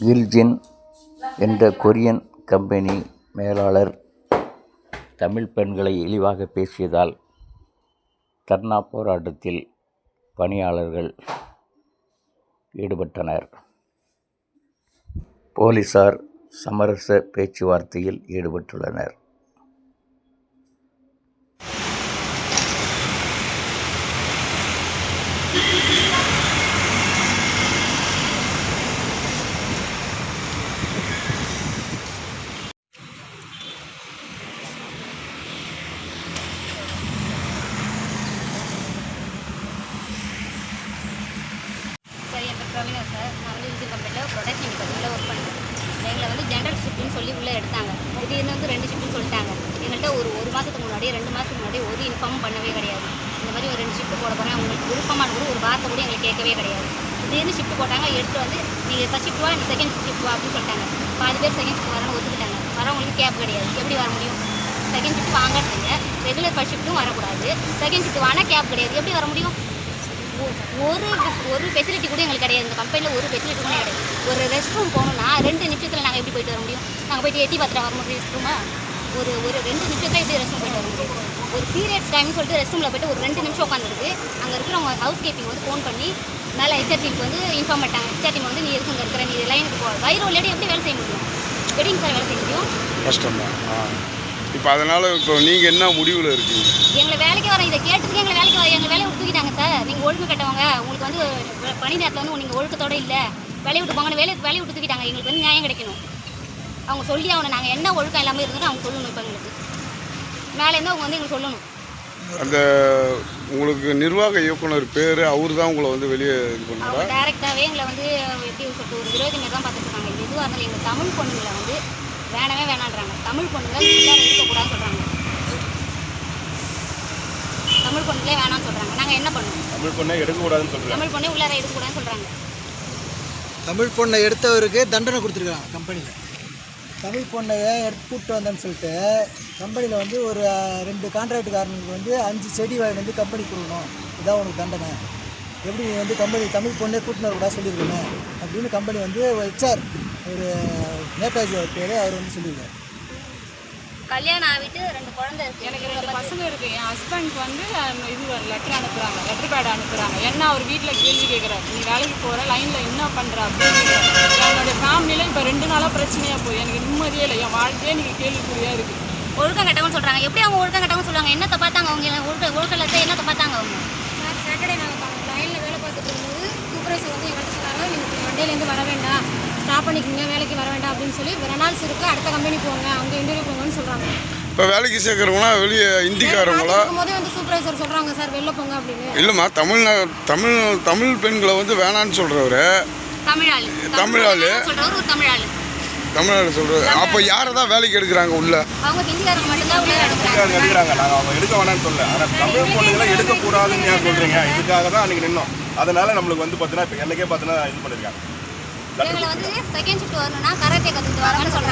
கில்ஜின் என்ற Korean company மேலாளர் தமிழ் பெண்களை இழிவாக பேசியதால் தர்ணா போராட்டத்தில் பணியாளர்கள் ஈடுபட்டனர் போலீசார் சமரச பேச்சுவார்த்தையில் ஈடுபட்டுள்ளனர் Thank you. பேர் சார் நான் வந்து இன்ஜின் கம்பெனியில் ப்ரொடக்ஷன் கம்பெனியில் ஒர்க் பண்ணுறேன் எங்களை வந்து ஜென்ரல் ஷிஃப்ட்னு சொல்லி உள்ளே எடுத்தாங்க. திடீர்னு வந்து ரெண்டு ஷிஃப்ட்னு சொல்லிட்டாங்க. எங்கள்கிட்ட ஒரு ஒரு மாதத்துக்கு முன்னாடி ரெண்டு மாதத்துக்கு முன்னாடி ஒரு இன்ஃபார்ம் பண்ணவே கிடையாது. இந்த மாதிரி ஒரு ரெண்டு ஷிஃப்ட் போட போகிறேன் உங்களுக்கு விருப்பமான கூட ஒரு வார்த்தை கூட எங்களுக்கு கேட்கவே கிடையாது. திடீர்னு ஷிஃப்ட் போட்டாங்க எடுத்து வந்து நீங்கள் ஃபஸ்ட் ஷிஃப்ட் வா நீ செகண்ட் ஷிஃப்ட் வா அப்படின்னு சொல்லிட்டாங்க. பாதி பேர் செகண்ட் ஷிஃப்ட் வரணும் ஒத்துக்கிட்டாங்க. வரவங்களுக்கு கேப் கிடையாது. எப்படி வர முடியும்? செகண்ட் ஷிஃப்ட் வாங்குறதுங்க ரெகுலர் ஃபஸ்ட் ஷிஃப்ட்டும் வரக்கூடாது. செகண்ட் ஷிஃப்ட் வாங்கினா கேப் கிடையாது. எப்படி வர முடியும்? ஒரு ஒரு ஃபெசிலிட்டி கூட எங்களுக்கு கிடையாது. இந்த கம்பெனியில் ஒரு ஃபெசிலிட்டி கூட கிடையாது. ஒரு ரெஸ்ட் ரூம் போகணும்னா ரெண்டு நிமிஷத்தில் நாங்கள் எப்படி போயிட்டு வர முடியும்? நாங்கள் போயிட்டு எட்டி பார்த்துட்டு வர முடியும் ரெஸ்ட் ரூமா ஒரு ஒரு ரெண்டு நிமிஷத்தில் எப்படி ரெஸ்ட் ரூம் போயிட்டு வர முடியும்? ஒரு பீரியட்ஸ் டைம்னு சொல்லிட்டு ரெஸ்ட் ரூமில் போயிட்டு ஒரு ரெண்டு நிமிஷம் உட்காந்துருக்கு அங்கே இருக்கிறவங்க ஹவுஸ் கீப்பிங் வந்து ஃபோன் பண்ணி மேலே ஹெச்ஆர் டீமுக்கு வந்து இன்ஃபார்ம் பண்ணிட்டாங்க. ஹெச்ஆர் டீம் வந்து நீ எதுக்கு இங்கே இருக்கிற? நீ லைனுக்கு போ. வயிறு உள்ளாடி எப்படி வேலை செய்ய முடியும்? வெட்டிங் சார் வேலை செய்ய முடியும். கஷ்டம் தான் இப்போ அதனால் இப்போ நீங்கள் என்ன முடிவில் இருக்கீங்க? எங்களை வேலைக்கு வர இதை கேட்டதுக்கு எங்களை வேலைக்கு வர எங்களை வேலையை தூக்கிட்டாங்க சார். நீங்கள் ஒழுங்கு கட்டவங்க. உங்களுக்கு வந்து பணி நேரத்தில் வந்து நீங்கள் ஒழுக்கத்தோட இல்லை. வேலையை விட்டு போங்கன்னு வேலையை வேலையை விட்டு தூக்கிட்டாங்க. எங்களுக்கு வந்து நியாயம் கிடைக்கணும். அவங்க சொல்லி அவனை நாங்கள் என்ன ஒழுக்கம் இல்லாமல் இருந்தோம் அவங்க சொல்லணும் இப்போ எங்களுக்கு. மேலேருந்து அவங்க வந்து எங்களுக்கு சொல்லணும். அந்த உங்களுக்கு நிர்வாக இயக்குனர் பேர் அவர் தான் உங்களை வந்து வெளியே இது பண்ணாரா டேரெக்டாகவே எங்களை வந்து எப்படி சொல்லிட்டு ஒரு விரோதி மாதிரி தான் இது எதுவாக இருந்தாலும் எங்கள் தமிழ் பொண்ணுங்களை வந்து வேணவே வேணான்றாங்க. தமிழ் பொண்ணுங்க உள்ளார இருக்கக்கூடாதுன்னு சொல்கிறாங்க தமிழ் பொண்ணுங்களே வேணாம்னு சொல்கிறாங்க நாங்கள் என்ன பண்ணுவோம்? தமிழ் பொண்ணை எடுக்கக்கூடாதுன்னு சொல்கிறேன் தமிழ் பொண்ணே உள்ளார இருக்கக்கூடாதுன்னு சொல்கிறாங்க தமிழ் பொண்ணை எடுத்தவருக்கு தண்டனை கொடுத்துருக்காங்க கம்பெனியில். தமிழ் பொண்ணை எடுத்து கூப்பிட்டு வந்தேன்னு சொல்லிட்டு கம்பெனியில் வந்து ஒரு ரெண்டு கான்ட்ராக்டுக்காரனுக்கு வந்து அஞ்சு செடி வாங்கி வந்து கம்பெனி கொடுக்கணும். இதான் உனக்கு தண்டனை. எப்படி நீ வந்து கம்பெனி தமிழ் பொண்ணே கூட்டின்னு வரக்கூடாது சொல்லியிருக்கணும் அப்படின்னு கம்பெனி வந்து ஹெச்ஆர் ஒரு நேதாஜி அவர் பேர் அவர் வந்து சொல்லியிருக்காரு. கல்யாணம் ஆகிட்டு ரெண்டு குழந்தை இருக்கு. எனக்கு ரெண்டு பசங்க இருக்கு. என் ஹஸ்பண்ட்க்கு வந்து இது லெட்டர் அனுப்புறாங்க லெட்டர் பேட் அனுப்புறாங்க. என்ன அவர் வீட்டில் கேள்வி கேட்குறாரு நீ வேலைக்கு போகிற லைனில் என்ன பண்ணுற அப்படின்னு கேட்குறாரு என்னோட ஃபேமிலியில் இப்போ ரெண்டு நாளாக பிரச்சனையாக போய் எனக்கு நிம்மதியே இல்லை. என் வாழ்க்கையே நீங்கள் கேள்விக்குறியாக இருக்குது ஒழுக்கம் கட்டவங்க சொல்றாங்க. எப்படி அவங்க ஒழுக்கம் கட்டவங்க சொல்லுவாங்க? என்னத்தை பார்த்தாங்க அவங்க? ஒழுக்க ஒழுக்கலத்தை என்னத்தை பார்த்தாங்க அவங்க? சார் சாட்டர்டே நாங்கள் லைனில் வேலை பார்த்துட்டு இருக்கும்போது சூப்பர்வைசர் வந்து எங்கள்கிட்ட சொன்னாங்க நீங்கள் மண்டேலேருந்து வர ஸ்டாப் பண்ணிக்கோங்க வேலைக்கு வர வேண்டாம் அப்படின்னு சொல்லி ரெனால்ஸ் இருக்குது அடுத்த கம்பெனி போங்க அங்கே இன்டர்வியூ போங்கன்னு சொல்கிறாங்க இப்போ வேலைக்கு சேர்க்குறவங்களா வெளியே இந்திக்காரவங்களா? போது வந்து சூப்பர்வைசர் சொல்கிறாங்க சார் வெளில போங்க அப்படின்னு. இல்லைம்மா தமிழ் தமிழ் தமிழ் பெண்களை வந்து வேணான்னு சொல்கிறவர் தமிழ் ஆளு தமிழ் ஆளு. சொல்றவர் ஒரு தமிழ் ஆளு தமிழ்நாடு சொல்கிறது அப்போ யாரை தான் வேலைக்கு எடுக்கிறாங்க உள்ள? அவங்க ஹிந்திக்காரங்க மட்டும்தான் உள்ள எடுக்கிறாங்க. எடுக்கிறாங்க. நாங்கள் அவங்க எடுக்க வேணாம்னு சொல்ல ஆனால் தமிழ் பொண்ணுங்களை எடுக்கக்கூடாதுன்னு ஏன் சொல்கிறீங்க இதுக்காக தான் அன்றைக்கி நின்னோம். அதனால நம்மளுக்கு வந்து பார்த்தீங்கன்னா இப்போ என்னைக்கே பார்த்தீங்கன்னா இது பண்ணியிருக்காங்க எங்களை வந்து செகண்ட் ஷிஃப்ட் வரணும்னா கராத்தே கற்றுக்கிட்டு வரணும்னு சொல்றாங்க.